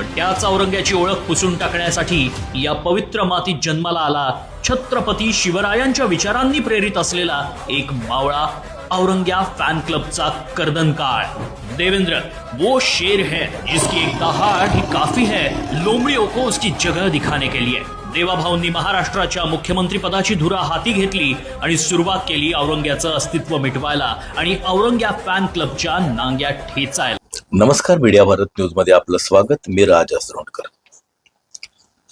पण त्याच औरंग्याची ओळख पुसून टाकण्यासाठी या पवित्र मातीत जन्माला आला छत्रपती शिवरायांच्या विचारांनी प्रेरित असलेला एक मावळा औरंग्या फॅन क्लबचा कर्दन काळ देवेंद्र वो शेर है जिसकी एक दहाड़ ही काफी है लोमड़ियों को उसकी जगह दिखाने के लिए. देवाभाऊंनी महाराष्ट्राच्या मुख्यमंत्री पदाची धुरा हाती घेतली आणि सुरुवात केली औरंग्याचं अस्तित्व मिटवायला आणि औरंग्या फॅन क्लबच्या नांग्या ठेचायला. नमस्कार मीडिया भारत न्यूजमध्ये आपलं स्वागत. मी राज असरोणकर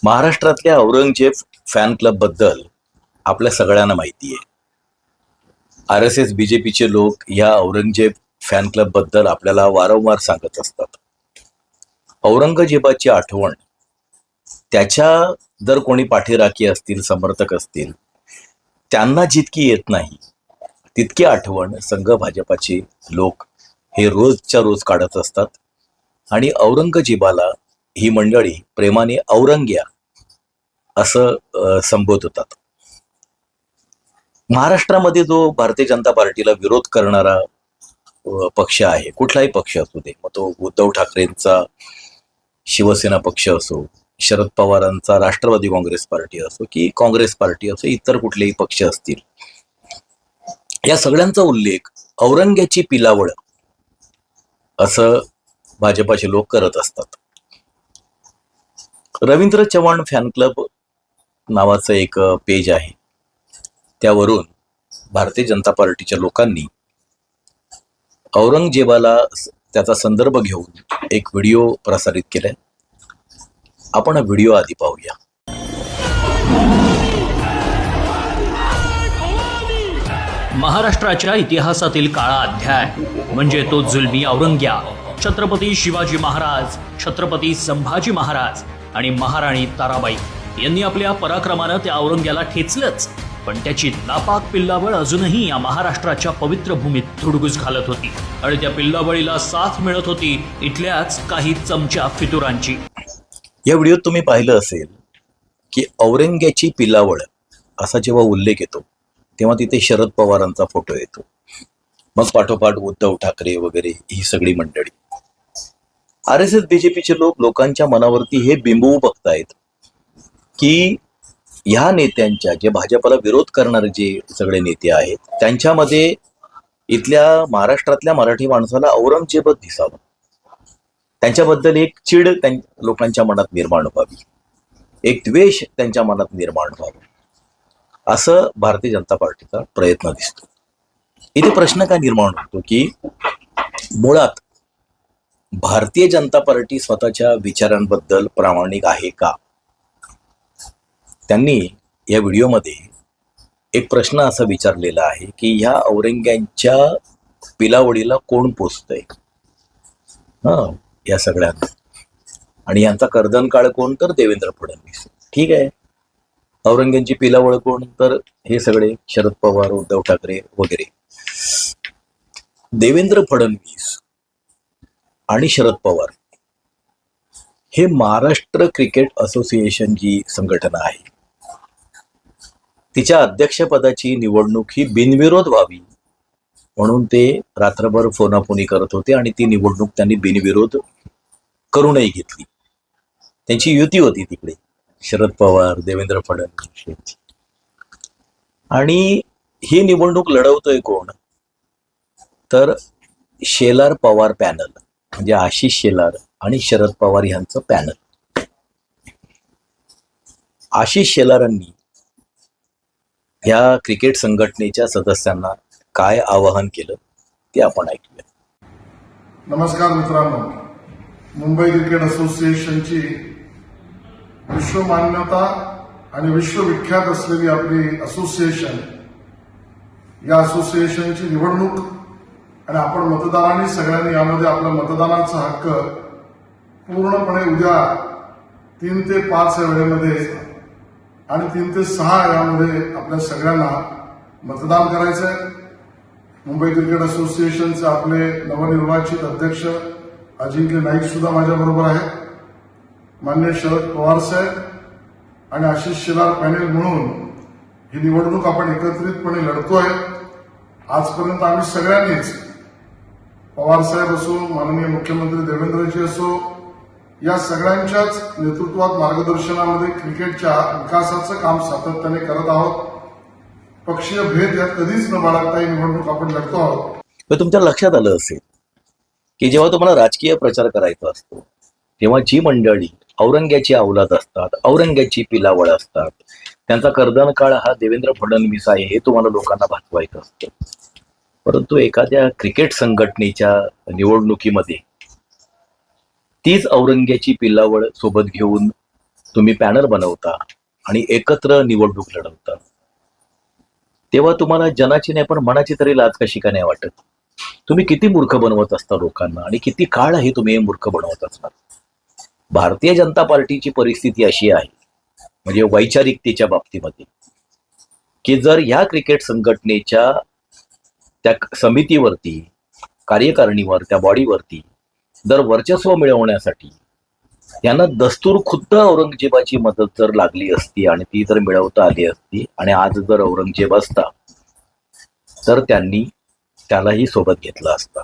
महाराष्ट्रातल्या औरंगजेब फॅन क्लबबद्दल आपल्या सगळ्यांना माहिती आहे. आर एस एस बीजेपीचे लोक या औरंगजेब फॅन क्लबबद्दल आपल्याला वारंवार सांगत असतात. औरंगजेबाची आठवण त्याच्या जर कोणी पाठीराखी असतील समर्थक असतील त्यांना जितकी येत नाही तितकी आठवण संघ भाजपाचे लोक हे रोजच्या रोज काढत असतात. आणि औरंगजेबाला ही मंडळी प्रेमाने औरंग्या असं अ, संबोधतात महाराष्ट्रामध्ये जो भारतीय जनता पार्टीला विरोध करणारा पक्ष आहे कुठलाही पक्ष असू दे मग तो उद्धव ठाकरेंचा शिवसेना पक्ष असो शरद पवारांचा राष्ट्रवादी काँग्रेस पार्टी असो की काँग्रेस पार्टी असो इतर कुठलेही पक्ष असतील. या सगळ्यांचा उल्लेख औरंग्याची पिलावळ असं भाजपाचे लोक करत असतात. रवींद्र चव्हाण फॅन क्लब नावाचं एक पेज आहे. त्यावरून भारतीय जनता पार्टीच्या लोकांनी औरंगजेबाला त्याचा संदर्भ घेऊन एक व्हिडिओ प्रसारित केलाय. आपण हा व्हिडिओ आधी पाहूया. महाराष्ट्राच्या इतिहासातील काळा अध्याय म्हणजे तो जुलमी औरंग्या छत्रपती शिवाजी महाराज छत्रपती संभाजी महाराज आणि महाराणी ताराबाई यांनी आपल्या पराक्रमानं त्या औरंग्याला ठेचलंच. पण त्याची नापाक पिल्लावळ अजूनही या महाराष्ट्राच्या पवित्र भूमीत धुडगुस घालत होती आणि त्या पिल्लावळीला साथ मिळत होती इथल्याच काही चमच्या फितुरांची. या व्हिडिओत तुम्ही पाहिलं असेल की औरंग्याची पिल्लावळ असा जेव्हा उल्लेख येतो तेव्हा तिथे शरद पवारांचा फोटो येतो. मग पाठोपाठ उद्धव ठाकरे वगैरे ही सगळी मंडळी. आर एस एस बीजेपीचे लोक लोकांच्या मनावरती हे बिंबवू बघतायत की ह्या नेत्यांच्या जे भाजपला विरोध करणारे जे सगळे नेते आहेत त्यांच्यामध्ये इथल्या महाराष्ट्रातल्या मराठी माणसाला औरंगजेबच दिसावं. त्यांच्याबद्दल एक चिड त्यां लोकांच्या मनात निर्माण व्हावी. एक द्वेष त्यांच्या मनात निर्माण व्हावा. असं भारतीय जनता पार्टीचा प्रयत्न दिसतो. इथे प्रश्न काय निर्माण होतो की मुळात भारतीय जनता पार्टी स्वतःच्या विचारांबद्दल प्रामाणिक आहे का? त्यांनी या व्हिडिओमध्ये एक प्रश्न असा विचारलेला आहे की ह्या औरंग्यांच्या पिलावडीला कोण पोचतंय हा या सगळ्यांना. आणि यांचा कर्दन काळ कोण? तर देवेंद्र फडणवीस. ठीक आहे? औरंग्यांची पिलावळ कोण तर हे सगळे शरद पवार उद्धव ठाकरे वगैरे. देवेंद्र फडणवीस आणि शरद पवार हे महाराष्ट्र क्रिकेट असोसिएशन जी संघटना आहे तिच्या अध्यक्षपदाची निवडणूक ही बिनविरोध व्हावी म्हणून ते रात्रभर फोनाफोनी करत होते आणि ती निवडणूक त्यांनी बिनविरोध करूनही घेतली. त्यांची युती होती तिकडे. शरद पवार देवेंद्र फडणवीस. यांची आणि ही निवडणूक लढवतोय कोण? तर शेलार पवार पॅनल. म्हणजे आशिष शेलार आणि शरद पवार यांचं पॅनल. आशिष शेलारांनी या क्रिकेट संघटनेच्या सदस्यांना काय आवाहन केलं ते आपण ऐकूया. नमस्कार मित्रांनो. मुंबई क्रिकेट असोसिएशनची विश्वमान्यता आणि विश्वविख्यात असलेली आपली असोसिएशन. या असोसिएशनची निवडणूक आणि आपण मतदारांनी सगळ्यांनी यामध्ये आपला मतदानाचा हक्क पूर्णपणे उद्या तीन ते पाच या वेळेमध्ये आणि तीन ते सहा यामध्ये आपल्या सगळ्यांना मतदान करायचं आहे मुंबई क्रिकेट असोसिएशनचे आपले नवनिर्वाचित अध्यक्ष अजिंक्य नाईक सुद्धा माझ्याबरोबर आहेत. मान्य शरद पवार साहेब आणि आशिष शेलार पॅनेल म्हणून ही निवडणूक आपण एकत्रितपणे लढतोय. आजपर्यंत आम्ही सगळ्यांनीच पवार साहेब असो माननीय मुख्यमंत्री देवेंद्रजी असो या सगळ्यांच्याच नेतृत्वात मार्गदर्शनामध्ये क्रिकेटच्या विकासाचं काम सातत्याने करत आहोत. पक्षीय भेद यात कधीच न बाळगता ही निवडणूक आपण लढतो आहोत. तुमच्या लक्षात आलं असेल की जेव्हा तुम्हाला राजकीय प्रचार करायचा असतो तेव्हा जी मंडळी औरंग्याची अवलाद असतात औरंग्याची पिलावळ असतात. त्यांचा कर्दन काळ हा देवेंद्र फडणवीस आहे हे तुम्हाला लोकांना भासवायचं असतं. परंतु एखाद्या क्रिकेट संघटनेच्या निवडणुकीमध्ये तीच औरंग्याची पिलावळ सोबत घेऊन तुम्ही पॅनल बनवता आणि एकत्र निवडणूक लढवता. तेव्हा तुम्हाला जनाची नाही पण मनाची तरी लाज कशी का नाही वाटत? तुम्ही किती मूर्ख बनवत असता लोकांना आणि किती काळ हे तुम्ही मूर्ख बनवत असणार भारतीय जनता पार्टीची परिस्थिती अशी आहे म्हणजे वैचारिकतेच्या बाबतीमध्ये की जर ह्या क्रिकेट संघटनेच्या त्या समितीवरती कार्यकारिणीवर त्या बॉडीवरती जर वर्चस्व मिळवण्यासाठी त्यांना दस्तूर खुद्द औरंगजेबाची मदत जर लागली असती आणि ती जर मिळवता आली असती आणि आज जर औरंगजेब असता तर त्यांनी त्यालाही सोबत घेतलं असतं.